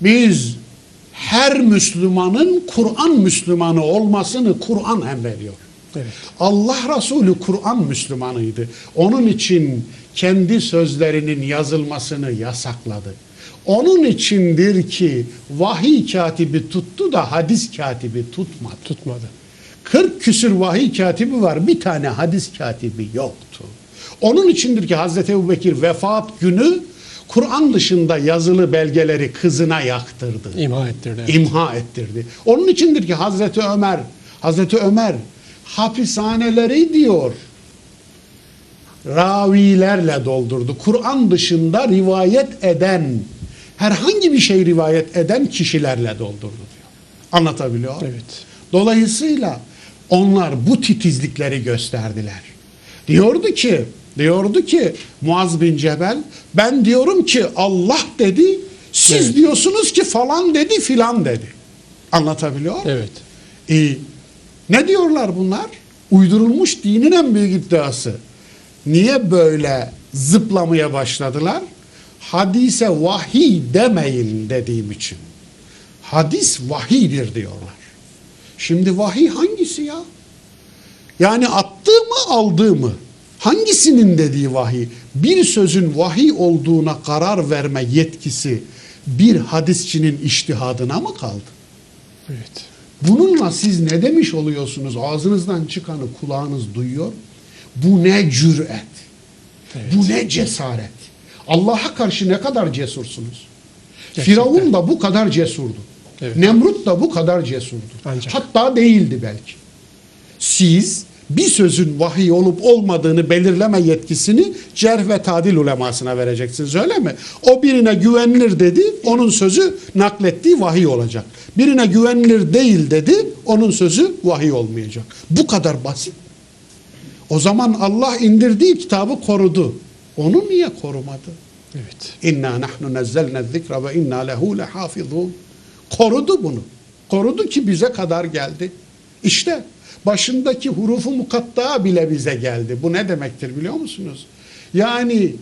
Biz her Müslümanın Kur'an Müslümanı olmasını Kur'an emrediyor. Evet. Allah Resulü Kur'an Müslümanıydı. Onun için kendi sözlerinin yazılmasını yasakladı. Onun içindir ki vahiy katibi tuttu da hadis katibi tutmadı. Tutmadı. 40 küsür vahiy katibi var. Bir tane hadis katibi yoktu. Onun içindir ki Hazreti Ebubekir vefat günü Kur'an dışında yazılı belgeleri kızına yaktırdı. İmha ettirdi. İmha ettirdi. Onun içindir ki Hazreti Ömer, Hazreti Ömer hapishaneleri diyor ravilerle doldurdu. Kur'an dışında rivayet eden herhangi bir şey rivayet eden kişilerle doldurdu diyor. Anlatabiliyor? Evet. Dolayısıyla onlar bu titizlikleri gösterdiler. Diyordu ki, diyordu ki Muaz bin Cebel, ben diyorum ki Allah dedi, siz Evet. diyorsunuz ki falan dedi filan dedi. Anlatabiliyor? Evet. E, ne diyorlar bunlar? Uydurulmuş dinin en büyük iddiası. Niye böyle zıplamaya başladılar? Hadise vahiy demeyin dediğim için. Hadis vahiydir diyorlar. Şimdi vahiy hangisi ya? Yani attığı mı aldığı mı? Hangisinin dediği vahiy? Bir sözün vahiy olduğuna karar verme yetkisi bir hadisçinin iştihadına mı kaldı? Evet. Bununla siz ne demiş oluyorsunuz? Ağzınızdan çıkanı kulağınız duyuyor. Bu ne cüret? Evet. Bu ne cesaret? Allah'a karşı ne kadar cesursunuz? Gerçekten. Firavun da bu kadar cesurdu. Evet. Nemrut da bu kadar cesurdu. Ancak. Hatta değildi belki. Siz bir sözün vahiy olup olmadığını belirleme yetkisini cerh ve tadil ulemasına vereceksiniz öyle mi? O birine güvenilir dedi, onun sözü naklettiği vahiy olacak. Birine güvenilir değil dedi, onun sözü vahiy olmayacak. Bu kadar basit. O zaman Allah indirdiği kitabı korudu. Onu niye korumadı? Evet. İnna nahnu nazzalna zikra ve inna lehu lehafizun. Korudu bunu. Korudu ki bize kadar geldi. İşte başındaki hurufu mukatta bile bize geldi. Bu ne demektir biliyor musunuz? Yani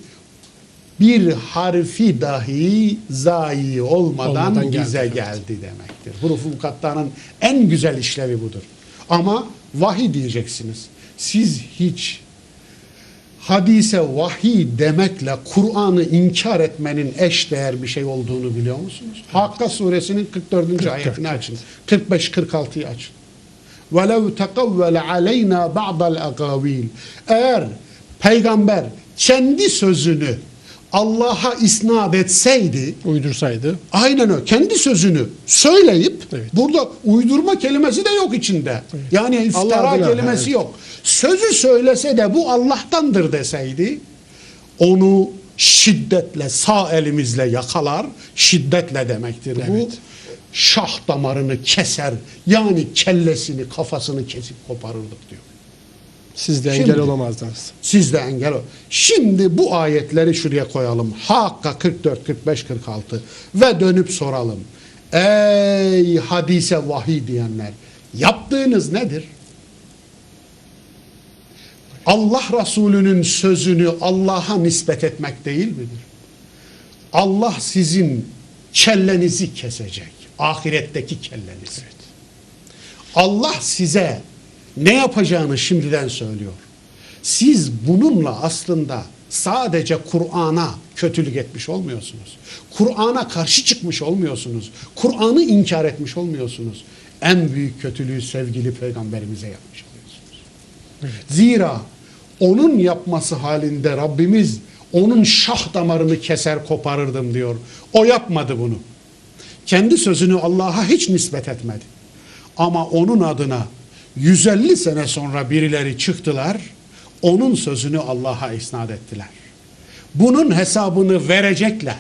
bir harfi dahi zayi olmadan, Olmadan geldi, bize evet. geldi demektir. Hurufu mukattanın en güzel işlevi budur. Ama vahiy diyeceksiniz. Siz hiç hadise vahiy demekle Kur'an'ı inkar etmenin eşdeğer bir şey olduğunu biliyor musunuz? Hakka suresinin 44. ayetini açın. 45-46'yı açın. وَلَوْ تَقَوَّلَ عَلَيْنَا بَعْضَ الْاَقَاوِيلِ Eğer peygamber kendi sözünü Allah'a isnat etseydi, uydursaydı. Aynen öyle. Kendi sözünü söyleyip evet. burada uydurma kelimesi de yok içinde. Evet. Yani iftira kelimesi evet. yok. Sözü söylese de bu Allah'tandır deseydi onu şiddetle sağ elimizle yakalar, şiddetle demektir evet. bu. Şah damarını keser. Yani kellesini, kafasını kesip koparırdık diyor. Siz de Şimdi- engel olamazdınız. Siz de engel ol. Şimdi bu ayetleri şuraya koyalım. Hakka 44, 45, 46 ve dönüp soralım. Ey hadise vahiy diyenler yaptığınız nedir? Allah Resulü'nün sözünü Allah'a nispet etmek değil midir? Allah sizin kellenizi kesecek. Ahiretteki kellenizi. Allah size ne yapacağını şimdiden söylüyor. Siz bununla aslında sadece Kur'an'a kötülük etmiş olmuyorsunuz. Kur'an'a karşı çıkmış olmuyorsunuz. Kur'an'ı inkar etmiş olmuyorsunuz. En büyük kötülüğü sevgili peygamberimize yapmış oluyorsunuz. Zira onun yapması halinde Rabbimiz onun şah damarını keser koparırdım diyor. O yapmadı bunu. Kendi sözünü Allah'a hiç nispet etmedi. Ama onun adına 150 sene sonra birileri çıktılar, onun sözünü Allah'a isnat ettiler. Bunun hesabını verecekler.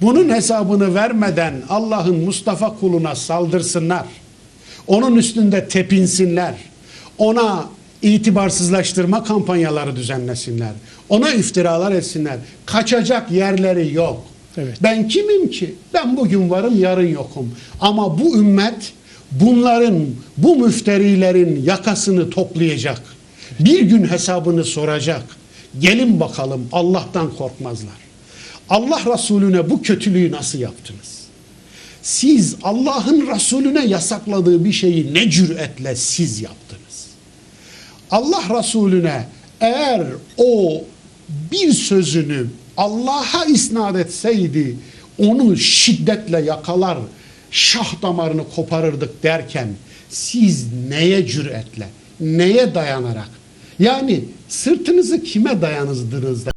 Bunun hesabını vermeden Allah'ın Mustafa kuluna saldırsınlar. Onun üstünde tepinsinler. Ona itibarsızlaştırma kampanyaları düzenlesinler. Ona iftiralar etsinler. Kaçacak yerleri yok. Evet. Ben kimim ki? Ben bugün varım, yarın yokum. Ama bu ümmet bunların, bu müfterilerin yakasını toplayacak. Bir gün hesabını soracak. Gelin bakalım Allah'tan korkmazlar. Allah Resulüne bu kötülüğü nasıl yaptınız? Siz Allah'ın Resulüne yasakladığı bir şeyi ne cüretle siz yaptınız? Allah Resulüne eğer o bir sözünü Allah'a isnat etseydi onu şiddetle yakalar, şah damarını koparırdık derken siz neye cüretle, neye dayanarak? Yani sırtınızı kime dayanızdınız da